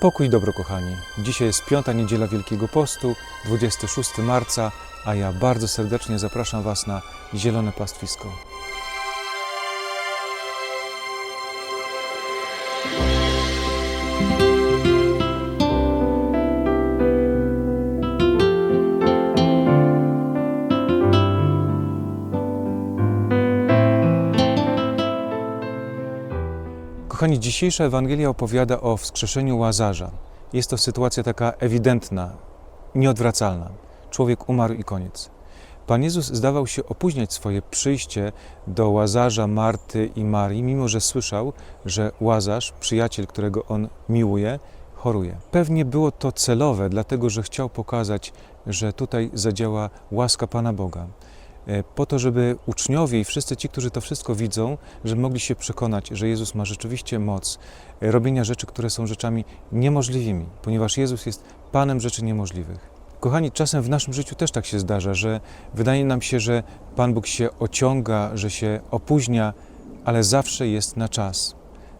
Pokój i dobro, kochani. Dzisiaj jest piąta niedziela Wielkiego Postu, 26 marca, a ja bardzo serdecznie zapraszam Was na Zielone Pastwisko. Dzisiejsza Ewangelia opowiada o wskrzeszeniu Łazarza. Jest to sytuacja taka ewidentna, nieodwracalna. Człowiek umarł i koniec. Pan Jezus zdawał się opóźniać swoje przyjście do Łazarza, Marty i Marii, mimo że słyszał, że Łazarz, przyjaciel, którego on miłuje, choruje. Pewnie było to celowe, dlatego że chciał pokazać, że tutaj zadziała łaska Pana Boga po to, żeby uczniowie i wszyscy ci, którzy to wszystko widzą, żeby mogli się przekonać, że Jezus ma rzeczywiście moc e, robienia rzeczy, które są rzeczami niemożliwymi, ponieważ Jezus jest Panem rzeczy niemożliwych. Kochani, czasem w naszym życiu też tak się zdarza, że wydaje nam się, że Pan Bóg się ociąga, że się opóźnia, ale zawsze jest na czas.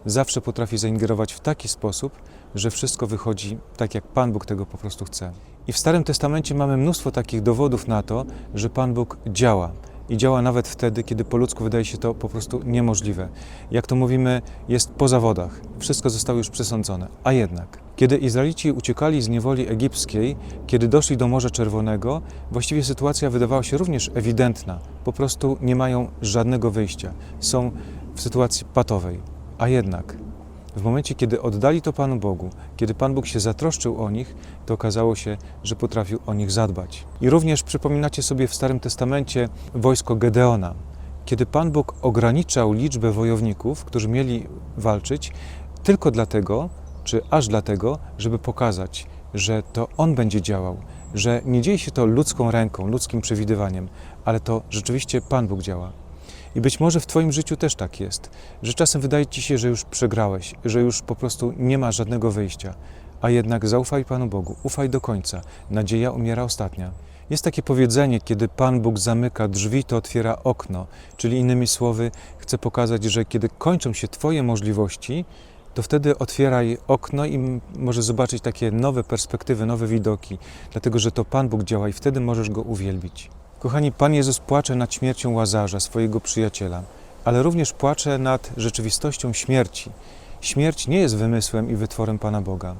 Zawsze potrafi zaingerować w taki sposób, że wszystko wychodzi tak, jak Pan Bóg tego po prostu chce. I w Starym Testamencie mamy mnóstwo takich dowodów na to, że Pan Bóg działa. I działa nawet wtedy, kiedy po ludzku wydaje się to po prostu niemożliwe. Jak to mówimy, jest po zawodach. Wszystko zostało już przesądzone. A jednak, kiedy Izraelici uciekali z niewoli egipskiej, kiedy doszli do Morza Czerwonego, właściwie sytuacja wydawała się również ewidentna. Po prostu nie mają żadnego wyjścia. Są w sytuacji patowej. A jednak, w momencie, kiedy oddali to Panu Bogu, kiedy Pan Bóg się zatroszczył o nich, to okazało się, że potrafił o nich zadbać. I również przypominacie sobie w Starym Testamencie wojsko Gedeona. Kiedy Pan Bóg ograniczał liczbę wojowników, którzy mieli walczyć, tylko dlatego, czy aż dlatego, żeby pokazać, że to On będzie działał, że nie dzieje się to ludzką ręką, ludzkim przewidywaniem, ale to rzeczywiście Pan Bóg działa. I być może w Twoim życiu też tak jest, że czasem wydaje Ci się, że już przegrałeś, że już po prostu nie ma żadnego wyjścia, a jednak zaufaj Panu Bogu, ufaj do końca. Nadzieja umiera ostatnia. Jest takie powiedzenie, kiedy Pan Bóg zamyka drzwi, to otwiera okno, czyli innymi słowy, chce pokazać, że kiedy kończą się Twoje możliwości, to wtedy otwieraj okno i może zobaczyć takie nowe perspektywy, nowe widoki, dlatego że to Pan Bóg działa i wtedy możesz Go uwielbić. Kochani, Pan Jezus płacze nad śmiercią Łazarza, swojego przyjaciela, ale również płacze nad rzeczywistością śmierci. Śmierć nie jest wymysłem i wytworem Pana Boga.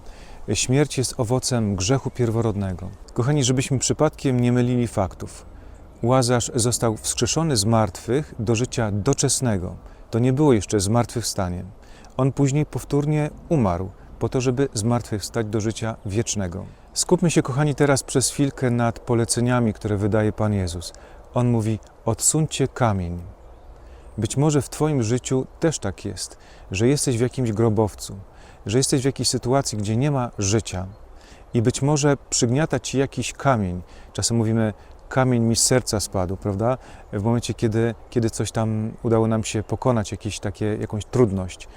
Śmierć jest owocem grzechu pierworodnego. Kochani, żebyśmy przypadkiem nie mylili faktów. Łazarz został wskrzeszony z martwych do życia doczesnego. To nie było jeszcze zmartwychwstanie. On później powtórnie umarł po to, żeby zmartwychwstać do życia wiecznego. Skupmy się, kochani, teraz przez chwilkę nad poleceniami, które wydaje Pan Jezus. On mówi: odsuńcie kamień. Być może w Twoim życiu też tak jest, że jesteś w jakimś grobowcu, że jesteś w jakiejś sytuacji, gdzie nie ma życia i być może przygniata Ci jakiś kamień. Czasem mówimy, kamień mi z serca spadł, prawda? W momencie, kiedy, kiedy coś tam udało nam się pokonać, jakieś takie, jakąś trudność.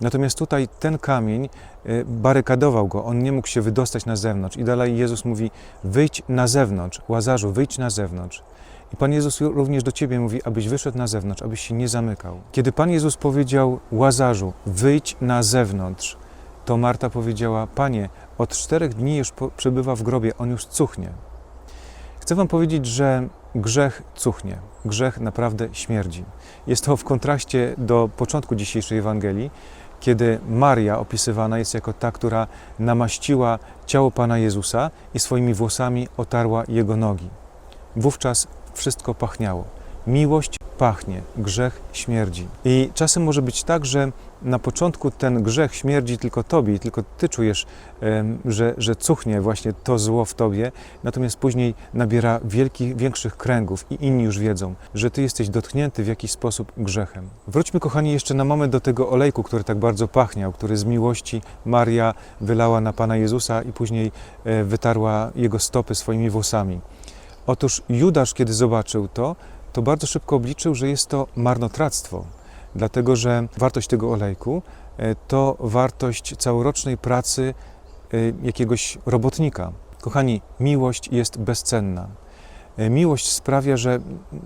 Natomiast tutaj ten kamień y, barykadował go, on nie mógł się wydostać na zewnątrz. I dalej Jezus mówi: wyjdź na zewnątrz, łazarzu, wyjdź na zewnątrz. I Pan Jezus również do ciebie mówi, abyś wyszedł na zewnątrz, abyś się nie zamykał. Kiedy Pan Jezus powiedział łazarzu, wyjdź na zewnątrz, to Marta powiedziała: Panie, od czterech dni już przebywa w grobie, on już cuchnie. Chcę Wam powiedzieć, że grzech cuchnie, grzech naprawdę śmierdzi. Jest to w kontraście do początku dzisiejszej Ewangelii, kiedy Maria opisywana jest jako ta, która namaściła ciało Pana Jezusa i swoimi włosami otarła Jego nogi. Wówczas wszystko pachniało. Miłość pachnie, grzech śmierdzi. I czasem może być tak, że na początku ten grzech śmierdzi tylko Tobie tylko Ty czujesz, że, że cuchnie właśnie to zło w Tobie, natomiast później nabiera wielkich, większych kręgów i inni już wiedzą, że Ty jesteś dotknięty w jakiś sposób grzechem. Wróćmy, kochani, jeszcze na moment do tego olejku, który tak bardzo pachniał, który z miłości Maria wylała na Pana Jezusa i później e, wytarła Jego stopy swoimi włosami. Otóż Judasz, kiedy zobaczył to, to bardzo szybko obliczył, że jest to marnotrawstwo, dlatego że wartość tego olejku e, to wartość całorocznej pracy e, jakiegoś robotnika. Kochani, miłość jest bezcenna. E, Miłość sprawia, że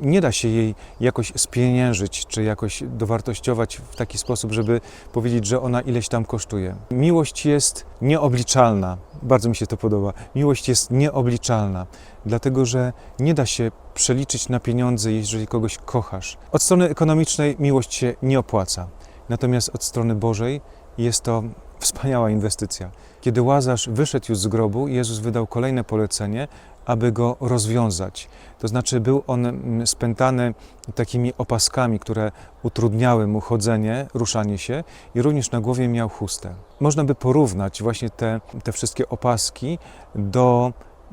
nie da się jej jakoś spieniężyć, czy jakoś dowartościować w taki sposób, żeby powiedzieć, że ona ileś tam kosztuje. Miłość jest nieobliczalna. Bardzo mi się to podoba. Miłość jest nieobliczalna, dlatego że nie da się przeliczyć na pieniądze, jeżeli kogoś kochasz. Od strony ekonomicznej miłość się nie opłaca, natomiast od strony Bożej jest to wspaniała inwestycja. Kiedy Łazarz wyszedł już z grobu, Jezus wydał kolejne polecenie, aby go rozwiązać. To znaczy, był on mm, spętany takimi opaskami, które utrudniały mu chodzenie, ruszanie się, i również na głowie miał chustę. Można by porównać właśnie te, te wszystkie opaski do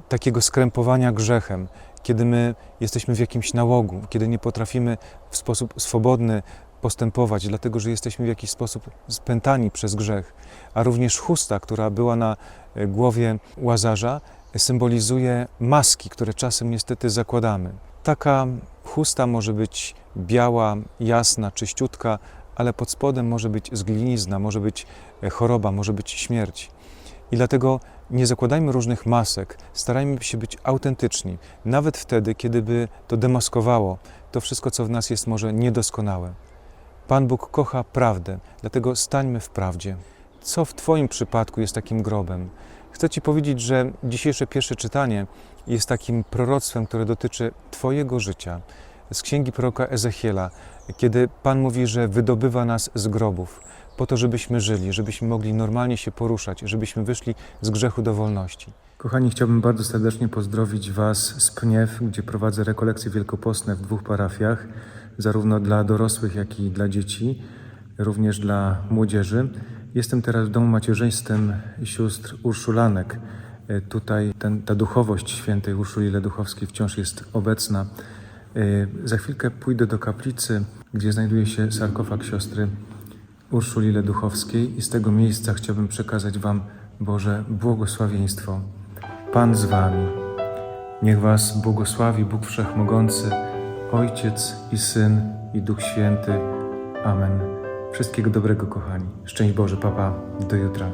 takiego skrępowania grzechem, kiedy my jesteśmy w jakimś nałogu, kiedy nie potrafimy w sposób swobodny postępować, dlatego że jesteśmy w jakiś sposób spętani przez grzech. A również chusta, która była na e, głowie łazarza, symbolizuje maski, które czasem niestety zakładamy. Taka chusta może być biała, jasna, czyściutka, ale pod spodem może być zglinizna, może być e, choroba, może być śmierć. I dlatego nie zakładajmy różnych masek, starajmy się być autentyczni, nawet wtedy, kiedy by to demaskowało to wszystko, co w nas jest może niedoskonałe. Pan Bóg kocha prawdę, dlatego stańmy w prawdzie. Co w Twoim przypadku jest takim grobem? Chcę Ci powiedzieć, że dzisiejsze pierwsze czytanie jest takim proroctwem, które dotyczy Twojego życia. Z księgi proroka Ezechiela, kiedy Pan mówi, że wydobywa nas z grobów, po to, żebyśmy żyli, żebyśmy mogli normalnie się poruszać, żebyśmy wyszli z grzechu do wolności. Kochani, chciałbym bardzo serdecznie pozdrowić Was z Pniew, gdzie prowadzę rekolekcje wielkopostne w dwóch parafiach, zarówno dla dorosłych, jak i dla dzieci, również dla młodzieży. Jestem teraz w domu macierzyńskim sióstr Urszulanek. E, Tutaj ten, ta duchowość świętej Urszuli Leduchowskiej wciąż jest obecna. E, Za chwilkę pójdę do kaplicy, gdzie znajduje się sarkofag siostry Urszuli Leduchowskiej i z tego miejsca chciałbym przekazać Wam Boże błogosławieństwo. Pan z Wami. Niech Was błogosławi Bóg Wszechmogący, Ojciec i Syn i Duch Święty. Amen. Wszystkiego dobrego, kochani. Szczęść Boże, Papa. Do jutra.